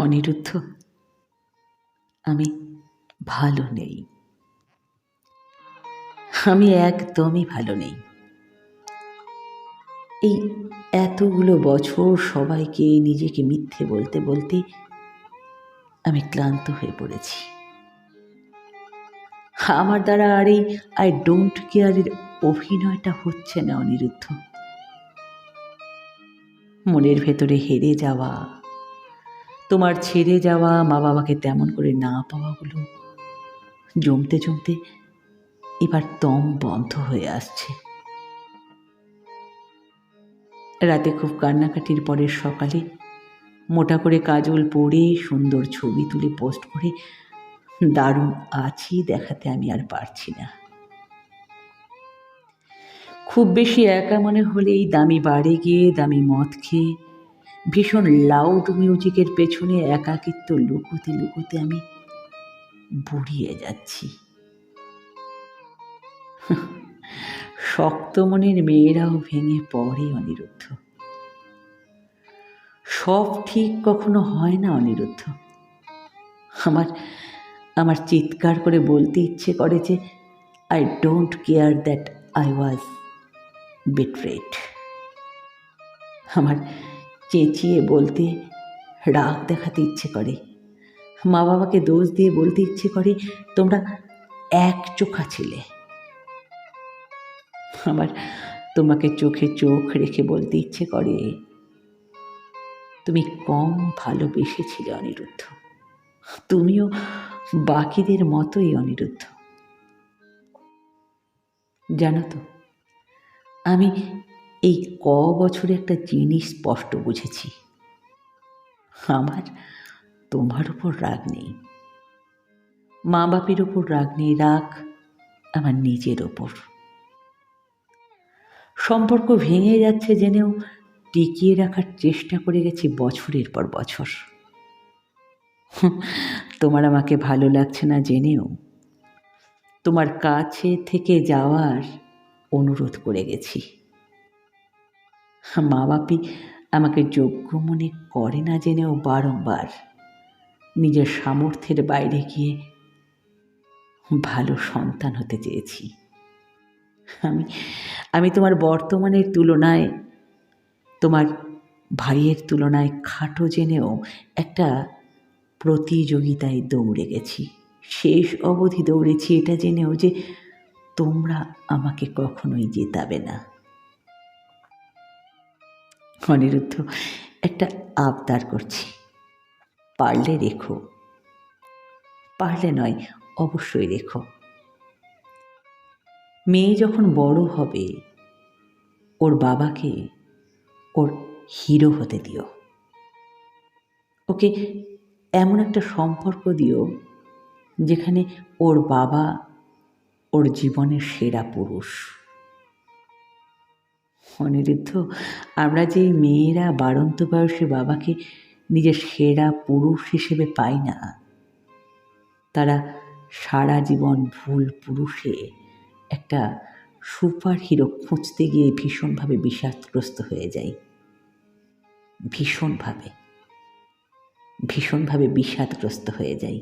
অনিরুদ্ধ, আমি ভালো নেই। আমি একদমই ভালো নেই। এই এতগুলো বছর সবাইকে নিজেকে মিথ্যে বলতে বলতে আমি ক্লান্ত হয়ে পড়েছি। আমার দ্বারা আর এই আই ডোন্ট কেয়ারের অভিনয়টা হচ্ছে না অনিরুদ্ধ। মনের ভেতরে হেরে যাওয়া তোমার ছেড়ে যাওয়া মা বাবাকে তেমন করে না পাওয়াগুলো জমতে জমতে এবার দম বন্ধ হয়ে আসছে। রাতে খুব কান্নাকাটির পরের সকালে মোটা করে কাজল পরে সুন্দর ছবি তুলে পোস্ট করে, দারুণ আছি দেখাতে আমি আর পারছি না। খুব বেশি একা মনে হলেই দামি বাড়ি গিয়ে দামি মদ খেয়ে ভীষণ লাউড মিউজিকের পেছনে একাকিত্ব লুকোতে লুকোতে আমি বুড়িয়ে যাচ্ছি। শক্ত মনের মেয়েরাও ভেঙে পড়ে অনিরুদ্ধ। সব ঠিক কখনো হয় না অনিরুদ্ধ। আমার আমার চিৎকার করে বলতে ইচ্ছে করে যে I don't care that I was betrayed আমার চেঁচিয়ে বলতে রাগ দেখাতে ইচ্ছে করে। মা বাবাকে দোষ দিয়ে বলতে ইচ্ছে করে, তোমরা এক চোখা ছিলে। আমার তোমাকে চোখে চোখ রেখে বলতে ইচ্ছে করে, তুমি কম ভালোবেসেছিলে অনিরুদ্ধ। তুমিও বাকিদের মতোই অনিরুদ্ধ। জানো তো, আমি এই ক বছরে একটা জিনিস স্পষ্ট বুঝেছি। আমার তোমার উপর রাগ নেই। মা বাপের ওপর রাগ নেই, রাগ আমার নিজের ওপর সম্পর্ক ভেঙে যাচ্ছে জেনেও টিকিয়ে রাখার চেষ্টা করে গেছি বছরের পর বছর। তোমার আমাকে ভালো লাগছে না জেনেও। তোমার কাছে থেকে যাওয়ার অনুরোধ করে গেছি। মা বাপি আমাকে যোগ্য মনে করে না জেনেও বারংবার। নিজের সামর্থ্যের বাইরে গিয়ে ভালো সন্তান হতে চেয়েছি। আমি আমি তোমার বর্তমানের তুলনায়, তোমার ভাইয়ের তুলনায় খাটো জেনেও একটা প্রতিযোগিতায় দৌড়ে গেছি। শেষ অবধি দৌড়েছি এটা জেনেও যে তোমরা আমাকে কখনোই জেতাবে না। অনিরুদ্ধ একটা আবদার করছি। পারলে রেখো। পারলে নয়, অবশ্যই রেখো। মেয়ে যখন বড় হবে, ওর বাবাকে ওর হিরো হতে দিও। ওকে এমন একটা সম্পর্ক দিও, যেখানে ওর বাবা ওর জীবনের সেরা পুরুষ। অনিরুদ্ধ। আমরা যে মেয়েরা বাড়ন্ত বয়সে বাবাকে নিজের সেরা পুরুষ হিসেবে পাই না, তারা সারা জীবন ভুল পুরুষে একটা সুপার হিরো খুঁজতে গিয়ে ভীষণভাবে বিষাদগ্রস্ত হয়ে যাই ভীষণভাবে ভীষণভাবে বিষাদগ্রস্ত হয়ে যাই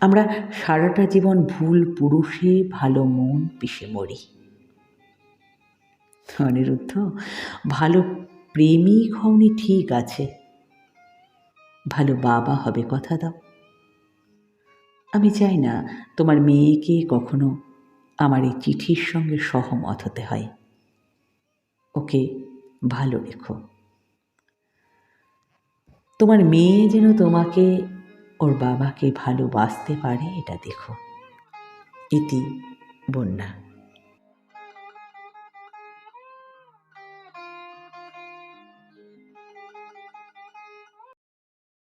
আমরা সারাটা জীবন ভুল পুরুষে ভালো মন পিষে মরি। অনিরুদ্ধ ভালো প্রেমিক হওনি ঠিক আছে। ভালো বাবা হবে কথা দাও। আমি চাই না তোমার মেয়েকে কখনো আমার এই চিঠির সঙ্গে সহমত হতে হয়। ওকে ভালো রেখো। তোমার মেয়ে যেন তোমাকে, ওর বাবাকে ভালোবাসতে পারে, এটা দেখো। ইতি বন্যা।